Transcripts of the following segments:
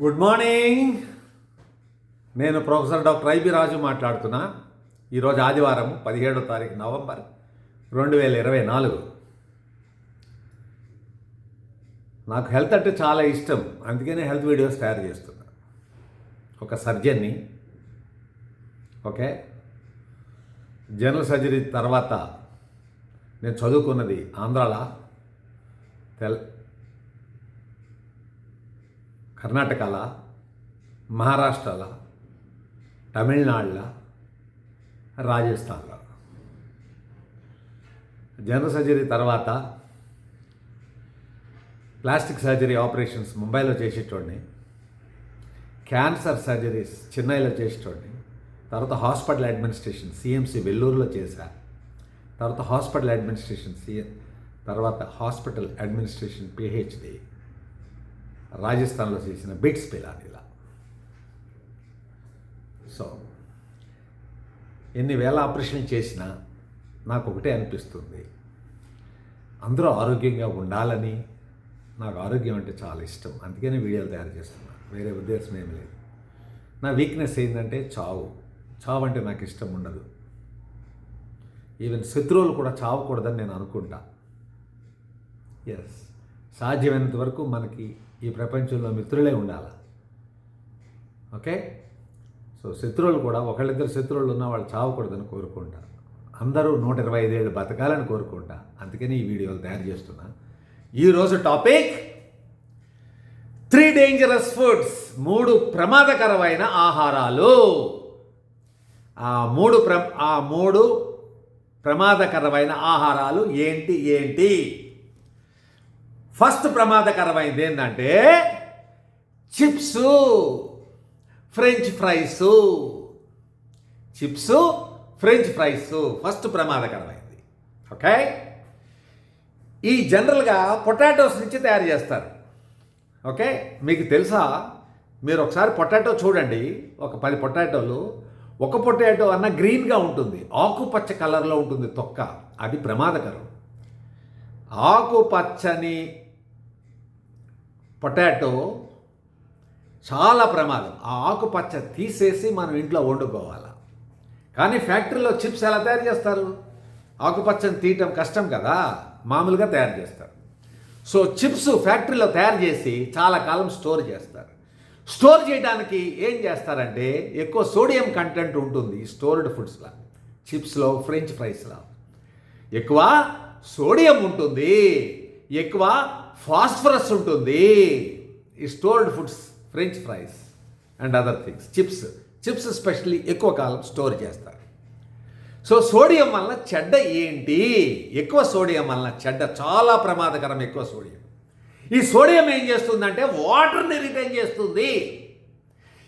Good morning నేను professor doctor IB Raju మాట్లాడుతున్నా. ఈరోజు ఆదివారం పదిహేడో తారీఖు నవంబర్ రెండు వేల ఇరవై నాలుగు. నాకు హెల్త్ అంటే చాలా ఇష్టం. అందుకనే హెల్త్ వీడియోస్ తయారు చేస్తున్నా. ఒక సర్జన్ని. ఓకే? జనరల్ సర్జరీ తర్వాత నేను చదువుకున్నది ఆంధ్రాలో తెల్ కర్ణాటకల మహారాష్ట్రల తమిళనాడుల రాజస్థాన్లో. జనరల్ సర్జరీ తర్వాత ప్లాస్టిక్ సర్జరీ ఆపరేషన్స్ ముంబైలో చేసేటోడిని క్యాన్సర్ సర్జరీస్ చెన్నైలో చేసేటోడిని తర్వాత హాస్పిటల్ అడ్మినిస్ట్రేషన్ సిఎంసి వెల్లూరులో చేశా తర్వాత హాస్పిటల్ అడ్మినిస్ట్రేషన్ సిఎం తర్వాత హాస్పిటల్ అడ్మినిస్ట్రేషన్ పిహెచ్డి రాజస్థాన్లో చేసిన బిట్స్ పిలానీలా సో ఎన్ని వేల ఆపరేషన్ చేసినా నాకు ఒకటే అనిపిస్తుంది. అందరూ ఆరోగ్యంగా ఉండాలని నాకు ఆరోగ్యం అంటే చాలా ఇష్టం. అందుకనే వీడియోలు తయారు చేస్తున్నాను వేరే ఉద్దేశం ఏమి లేదు. నా వీక్నెస్ ఏంటంటే చావు. చావు అంటే నాకు ఇష్టం ఉండదు. ఈవెన్ శత్రువులు కూడా చావకూడదని నేను అనుకుంటా. ఎస్ సాధ్యమైనంత వరకు మనకి ఈ ప్రపంచంలో మిత్రులే ఉండాలి? ఓకే? సో శత్రువులు కూడా ఒకళ్ళిద్దరు శత్రువులు ఉన్న వాళ్ళు చావకూడదని కోరుకుంటా. అందరూ నూట ఇరవై ఐదేళ్ళు బతకాలని కోరుకుంటా. అందుకని ఈ వీడియోలు తయారు చేస్తున్నా. ఈరోజు టాపిక్ త్రీ డేంజరస్ ఫుడ్స్ మూడు ప్రమాదకరమైన ఆహారాలు. ఆ మూడు ప్ర ఆ మూడు ప్రమాదకరమైన ఆహారాలు ఏంటి ఏంటి? ఫస్ట్ ప్రమాదకరమైంది ఏంటంటే chips French fries. Chips French fries first ప్రమాదకరమైంది. Okay? ఈ జనరల్గా పొటాటోస్ నుంచి తయారు చేస్తారు. ఓకే? మీకు తెలుసా? మీరు ఒకసారి పొటాటో చూడండి. ఒక పది పొటాటోలు ఒక పొటాటో అన్న గ్రీన్గా ఉంటుంది. ఆకుపచ్చ కలర్లో ఉంటుంది తొక్క. అది ప్రమాదకరం. ఆకుపచ్చని పొటాటో చాలా ప్రమాదం. ఆ ఆకుపచ్చ తీసేసి మనం ఇంట్లో వండుకోవాలి. కానీ ఫ్యాక్టరీలో చిప్స్ ఎలా తయారు చేస్తారు? ఆకుపచ్చని తీయటం కష్టం కదా మామూలుగా తయారు చేస్తారు. సో చిప్స్ ఫ్యాక్టరీలో తయారు చేసి చాలా కాలం స్టోర్ చేస్తారు. స్టోర్ చేయడానికి ఏం చేస్తారంటే ఎక్కువ సోడియం కంటెంట్ ఉంటుంది స్టోర్డ్ ఫుడ్స్లో చిప్స్లో ఫ్రెంచ్ ఫ్రైస్లో. ఎక్కువ సోడియం ఉంటుంది. ఎక్కువ ఫాస్ఫరస్ ఉంటుంది. ఈ stored foods French fries and other things chips chips specially ఎక్కువ కాలం స్టోర్ చేస్తారు. సో సోడియం వలన చెడ్డ ఏంటి? ఎక్కువ సోడియం వలన చెడ్డ చాలా ప్రమాదకరం ఎక్కువ సోడియం ఈ సోడియం ఏం చేస్తుందంటే వాటర్ని రిటైన్ చేస్తుంది.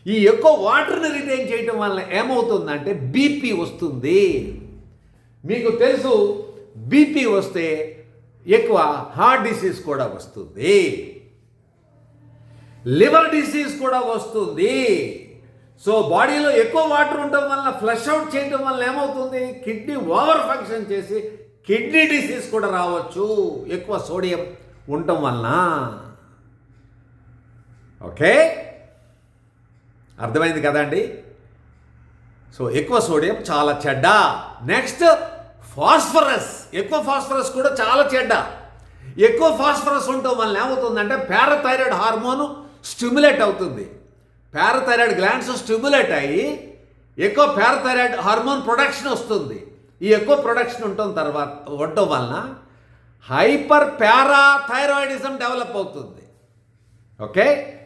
ఈ ఎక్కువ వాటర్ని రిటైన్ చేయటం వలన ఏమవుతుందంటే బీపీ వస్తుంది. మీకు తెలుసు బీపీ వస్తే ఎక్కువ హార్ట్ డిసీజ్ కూడా వస్తుంది. లివర్ డిసీజ్ కూడా వస్తుంది. సో బాడీలో ఎక్కువ వాటర్ ఉండటం వల్ల ఫ్లష్ అవుట్ చేయడం వల్ల ఏమవుతుంది? కిడ్నీ ఓవర్ ఫంక్షన్ చేసి కిడ్నీ డిసీజ్ కూడా రావచ్చు. ఎక్కువ సోడియం ఉండటం వలన. ఓకే? అర్థమైంది కదండి? సో ఎక్కువ సోడియం చాలా చెడ్డ. Next phosphorus. ఎక్కువ ఫాస్ఫరస్ కూడా చాలా చెడ్డ. ఎక్కువ ఫాస్ఫరస్ ఉండటం వల్ల ఏమవుతుందంటే పారాథైరాయిడ్ హార్మోన్ స్టిమ్యులేట్ అవుతుంది. పారాథైరాయిడ్ గ్లాండ్స్ స్టిమ్యులేట్ అయ్యి ఎక్కువ పారాథైరాయిడ్ హార్మోన్ ప్రొడక్షన్ వస్తుంది. ఈ ఎక్కువ ప్రొడక్షన్ ఉండటం తర్వాత ఉండటం వలన హైపర్ పారాథైరాయిడిజం డెవలప్ అవుతుంది. ఓకే?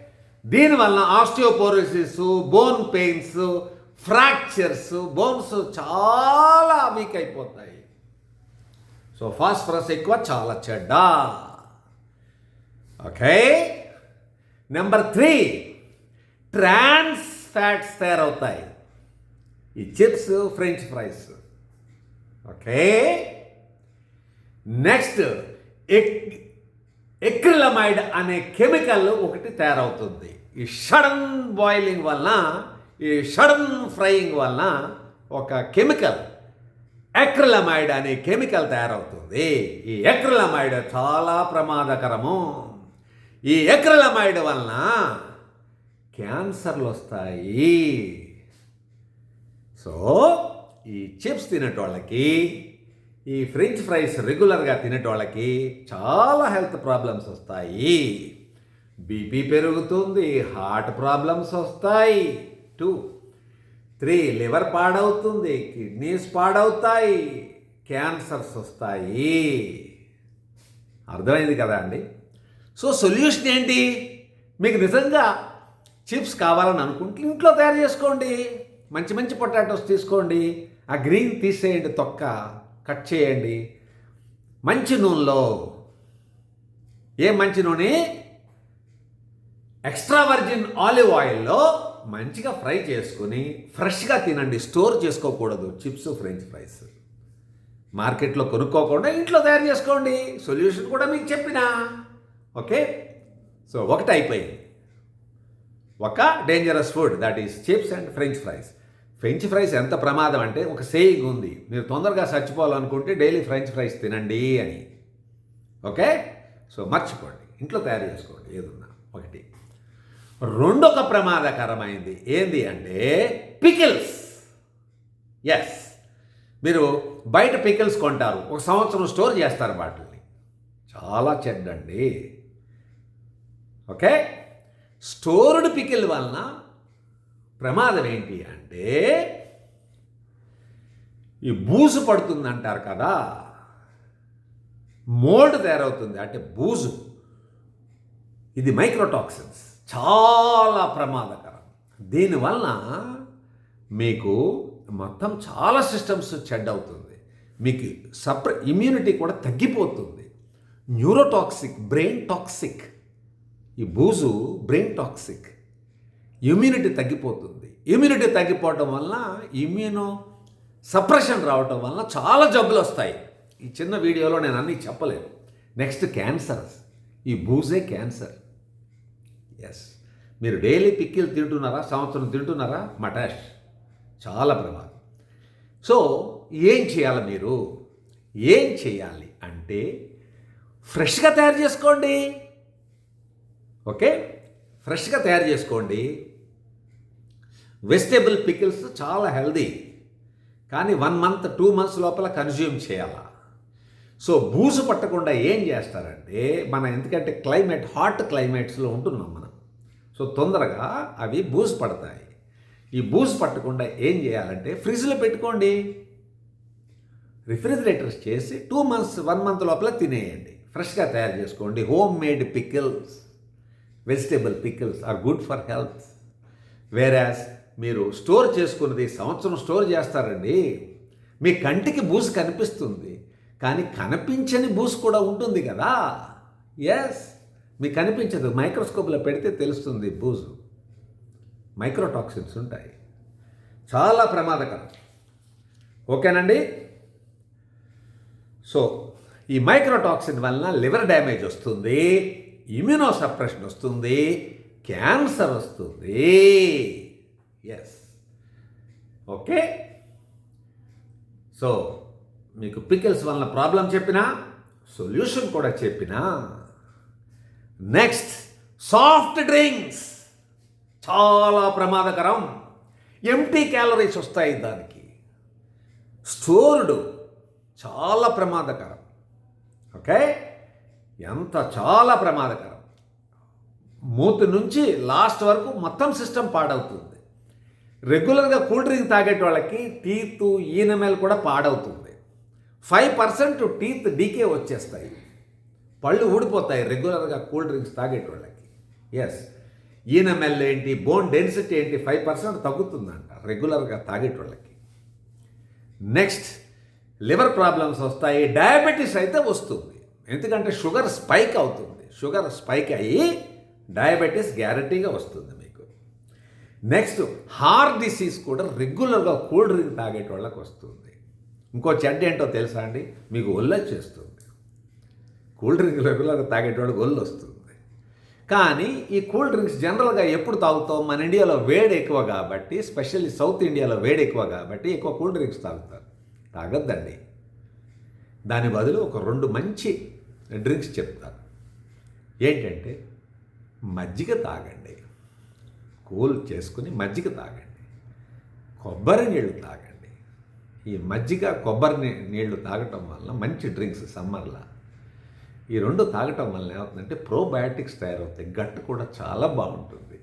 దీనివల్ల osteoporosis bone pains fractures bones చాలా వీక్ అయిపోతాయి. సో ఫాస్ఫరస్ ఎక్కువ చాలా చెడ్డ. Okay number three trans fats తయారవుతాయి. ఈ chips French fries okay next ఎక్ ఎక్రిలమైడ్ అనే కెమికల్ ఒకటి తయారవుతుంది. ఈ షడన్ బాయిలింగ్ వలన ఈ షడన్ ఫ్రైయింగ్ వలన ఒక కెమికల్ ఎక్రలమైడ్ అనే కెమికల్ తయారవుతుంది. ఈ ఎక్రలమైడ్ చాలా ప్రమాదకరము. ఈ ఎక్రలమైడ్ వలన క్యాన్సర్లు వస్తాయి. సో ఈ చిప్స్ తినేటోళ్ళకి ఈ ఫ్రెంచ్ ఫ్రైస్ రెగ్యులర్గా తినేటోళ్ళకి చాలా హెల్త్ ప్రాబ్లమ్స్ వస్తాయి. బీపీ పెరుగుతుంది హార్ట్ ప్రాబ్లమ్స్ వస్తాయి. టూ త్రీ లివర్ పాడవుతుంది కిడ్నీస్ పాడవుతాయి క్యాన్సర్స్ వస్తాయి. అర్థమైంది కదా అండి? సో సొల్యూషన్ ఏంటి? మీకు నిజంగా చిప్స్ కావాలని అనుకుంటే ఇంట్లో తయారు చేసుకోండి. మంచి మంచి పొటాటోస్ తీసుకోండి. ఆ గ్రీన్ తీసేయండి తొక్క కట్ చేయండి. మంచి నూనెలో ఏ మంచి నూనె? ఎక్స్ట్రా వర్జిన్ ఆలివ్ ఆయిల్లో మంచిగా ఫ్రై చేసుకుని ఫ్రెష్గా తినండి స్టోర్ చేసుకోకూడదు. Chips French fries. మార్కెట్లో కొనుక్కోకుండా ఇంట్లో తయారు చేసుకోండి. సొల్యూషన్ కూడా మీకు చెప్పిన. ఓకే? సో ఒకటి అయిపోయింది. ఒక dangerous food that is chips and French fries French fries ఎంత ప్రమాదం అంటే ఒక సేయింగ్ ఉంది. మీరు తొందరగా చచ్చిపోవాలనుకుంటే డైలీ ఫ్రెంచ్ ఫ్రైస్ తినండి అని. ఓకే? సో మర్చిపోండి. ఇంట్లో తయారు చేసుకోండి ఏదున్నా. ఒకటి. రెండొక ప్రమాదకరమైంది. ఏంది అంటే పికిల్స్. ఎస్ మీరు బయట పికిల్స్ కొంటారు. ఒక సంవత్సరం స్టోర్ చేస్తారు వాటిని చాలా చెడ్డండి. ఓకే? స్టోర్డ్ పికిల్ వలన ప్రమాదం ఏంటి అంటే ఈ బూజు పడుతుంది అంటారు కదా. మోల్డ్ తయారవుతుంది. అంటే బూజు. ఇది మైక్రోటాక్సిన్స్. చాలా ప్రమాదకరం. దీనివలన మీకు మొత్తం చాలా సిస్టమ్స్ చెడ్ అవుతుంది. మీకు సపరే ఇమ్యూనిటీ కూడా తగ్గిపోతుంది. Neurotoxic brain toxic. ఈ బూజు బ్రెయిన్ టాక్సిక్. ఇమ్యూనిటీ తగ్గిపోతుంది. ఇమ్యూనిటీ తగ్గిపోవటం వలన ఇమ్యూనో సప్రెషన్ రావటం వలన చాలా జబ్బులు వస్తాయి. ఈ చిన్న వీడియోలో నేను అన్నీ చెప్పలేను. Next cancers. ఈ బూజే క్యాన్సర్. ఎస్ మీరు డైలీ పిక్కిలు తింటున్నారా సంవత్సరం తింటున్నారా? మటాష్. చాలా ప్రమాదం. సో ఏం చేయాలి మీరు? ఏం చేయాలి అంటే ఫ్రెష్గా తయారు చేసుకోండి. ఓకే? ఫ్రెష్గా తయారు చేసుకోండి. వెజిటేబుల్ పికిల్స్ చాలా హెల్దీ. కానీ వన్ మంత్ టూ మంత్స్ లోపల కన్జ్యూమ్ చేయాలా? సో బూజు పట్టకుండా ఏం చేస్తారంటే మనం ఎందుకంటే క్లైమేట్ హాట్ క్లైమేట్స్లో ఉంటున్నాం మనం. సో తొందరగా అవి బూజు పడతాయి. ఈ బూజు పట్టకుండా ఏం చేయాలంటే ఫ్రిడ్జ్లో పెట్టుకోండి. రిఫ్రిజిరేటర్స్ చేసి టూ మంత్స్ వన్ మంత్ లోపల తినేయండి. ఫ్రెష్గా తయారు చేసుకోండి. Home made pickles vegetable pickles are good for health. వేరాస్ మీరు స్టోర్ చేసుకున్నది సంవత్సరం స్టోర్ చేస్తారండి. మీ కంటికి బూజు కనిపిస్తుంది. కానీ కనిపించని బూజు కూడా ఉంటుంది కదా. ఎస్ మీకు కనిపించదు మైక్రోస్కోప్లో పెడితే తెలుస్తుంది బూజు. మైక్రోటాక్సిన్స్ ఉంటాయి. చాలా ప్రమాదకరం. ఓకేనండి? సో ఈ మైక్రోటాక్సిన్ వలన లివర్ డ్యామేజ్ వస్తుంది ఇమ్యూనో సప్రెషన్ వస్తుంది క్యాన్సర్ వస్తుంది. Yes okay? సో మీకు పికిల్స్ వలన ప్రాబ్లం చెప్పినా సొల్యూషన్ కూడా చెప్పినా నెక్స్ట్ సాఫ్ట్ డ్రింక్స్ చాలా ప్రమాదకరం. ఎంటీ క్యాలరీస్ వస్తాయి దానికి. స్టోర్డ్ చాలా ప్రమాదకరం. ఓకే ఎంత చాలా ప్రమాదకరం. మూతి నుంచి లాస్ట్ వరకు మొత్తం సిస్టమ్ పాడవుతుంది. రెగ్యులర్గా కూల్ డ్రింక్ తాగేటోళ్ళకి టీత్ ఈనమెల్ కూడా పాడవుతుంది. ఫైవ్ పర్సెంట్ టీత్ డీకే వచ్చేస్తాయి. పళ్ళు ఊడిపోతాయి. రెగ్యులర్గా కూల్ డ్రింక్స్ తాగేటోళ్ళకి. ఎస్ ఈనమెల్ ఏంటి బోన్ డెన్సిటీ ఏంటి ఫైవ్ పర్సెంట్ తగ్గుతుందంట. రెగ్యులర్గా తాగేటోళ్ళకి. నెక్స్ట్ లివర్ ప్రాబ్లమ్స్ వస్తాయి. డయాబెటీస్ అయితే వస్తుంది. ఎందుకంటే షుగర్ స్పైక్ అవుతుంది. షుగర్ స్పైక్ అయ్యి డయాబెటీస్ గ్యారంటీగా వస్తుంది మీకు. నెక్స్ట్ హార్ట్ డిసీజ్ కూడా రెగ్యులర్గా కూల్ డ్రింక్ తాగేటోళ్ళకి వస్తుంది. ఇంకో చెడ్డ ఏంటో తెలుసా అండి? మీకు ఒళ్ళ చేస్తుంది. కూల్ డ్రింక్ రెగ్యులర్గా తాగేటోళ్ళకి ఒళ్ళు వస్తుంది. కానీ ఈ కూల్ డ్రింక్స్ జనరల్గా ఎప్పుడు తాగుతాం మన ఇండియాలో వేడి ఎక్కువ కాబట్టి స్పెషల్లీ సౌత్ ఇండియాలో వేడి ఎక్కువ కాబట్టి ఎక్కువ కూల్ డ్రింక్స్ తాగుతారు. తాగద్దండి. దాని బదులు ఒక రెండు మంచి డ్రింక్స్ చెప్తారు ఏంటంటే మజ్జిగ తాగండి. కూల్ చేసుకుని మజ్జిగ తాగండి. కొబ్బరి నీళ్ళు తాగండి. ఈ మజ్జిగ కొబ్బరి నీళ్ళు తాగటం వల్ల మంచి డ్రింక్స్ సమ్మర్లో ఈ రెండు తాగటం వల్ల ఏమవుతుందంటే ప్రోబయాటిక్స్ తయారవుతాయి. గట్ కూడా చాలా బాగుంటుంది.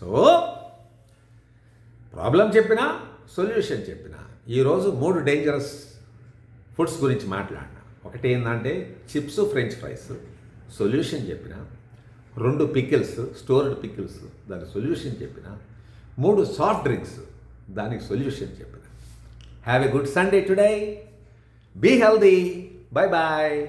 సో ప్రాబ్లం చెప్పినా సొల్యూషన్ చెప్పినా ఈరోజు మూడు డేంజరస్ ఫుడ్స్ గురించి మాట్లాడినా. ఒకటి ఏంటంటే చిప్స్ ఫ్రెంచ్ ఫ్రైస్ సొల్యూషన్ చెప్పిన రెండు పికిల్స్ స్టోర్డ్ పికిల్స్ దాని సొల్యూషన్ చెప్పిన మూడు సాఫ్ట్ డ్రింక్స్ దానికి సొల్యూషన్ చెప్పిన. Have a good Sunday today be healthy bye bye